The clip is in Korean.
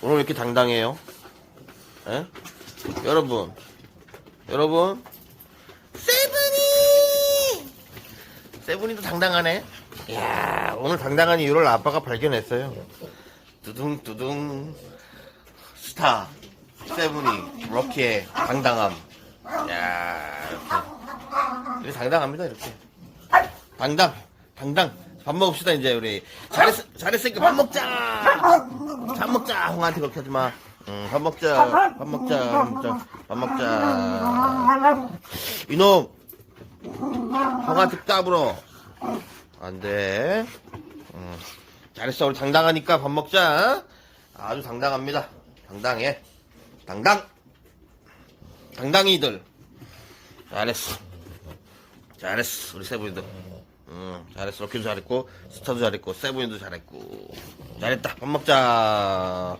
오늘 왜 이렇게 당당해요? 에? 여러분, 여러분, 세븐이! 세븐이도 당당하네? 이야, 오늘 당당한 이유를 아빠가 발견했어요. 두둥, 두둥. 스타, 세븐이, 럭키의 당당함. 이야. 이렇게 당당합니다, 이렇게. 당당, 당당. 밥 먹읍시다, 이제, 우리. 잘했, 잘했으니까 밥 먹자! 밥 먹자! 형한테 그렇게 하지 마. 응, 밥 먹자. 밥 먹자. 밥 먹자. 밥 먹자. 이놈! 형한테 까불어. 안 돼. 응. 잘했어. 우리 당당하니까 밥 먹자. 아주 당당합니다. 당당해. 당당! 당당이들. 잘했어. 잘했어. 우리 세븐이들. 응, 잘했어. 럭키도 잘했고, 스타도 잘했고, 세븐이도 잘했고. 잘했다. 밥 먹자.